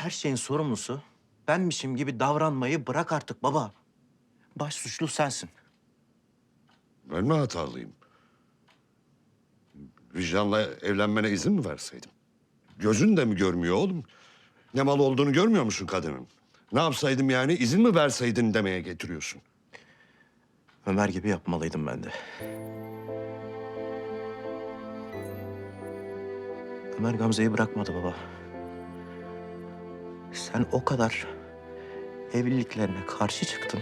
her şeyin sorumlusu benmişim gibi davranmayı bırak artık baba. Baş suçlu sensin. Ben mi hatalıyım? Vicdanla evlenmene izin mi verseydim? Gözün de mi görmüyor oğlum? Ne mal olduğunu görmüyor musun kadının? Ne yapsaydım yani izin mi verseydin demeye getiriyorsun. Ömer gibi yapmalıydım ben de. Ömer Gamze'yi bırakmadı baba. Sen o kadar evliliklerine karşı çıktın.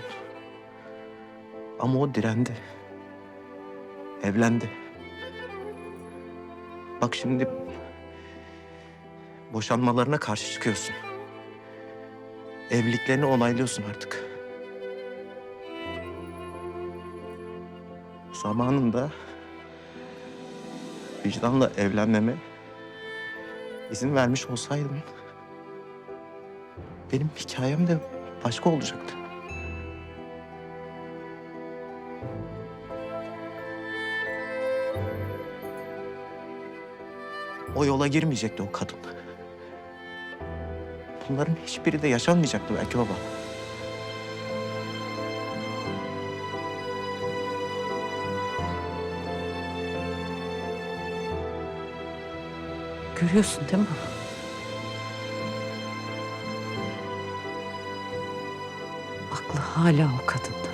Ama o direndi. Evlendi. Bak şimdi boşanmalarına karşı çıkıyorsun. Evliliklerini onaylıyorsun artık. Zamanında vicdanla evlenmeme izin vermiş olsaydın benim hikayem de başka olacaktı. O yola girmeyecekti o kadın. Bunların hiçbiri de yaşanmayacaktı belki baba. Görüyorsun değil mi? Aklı hala o kadında.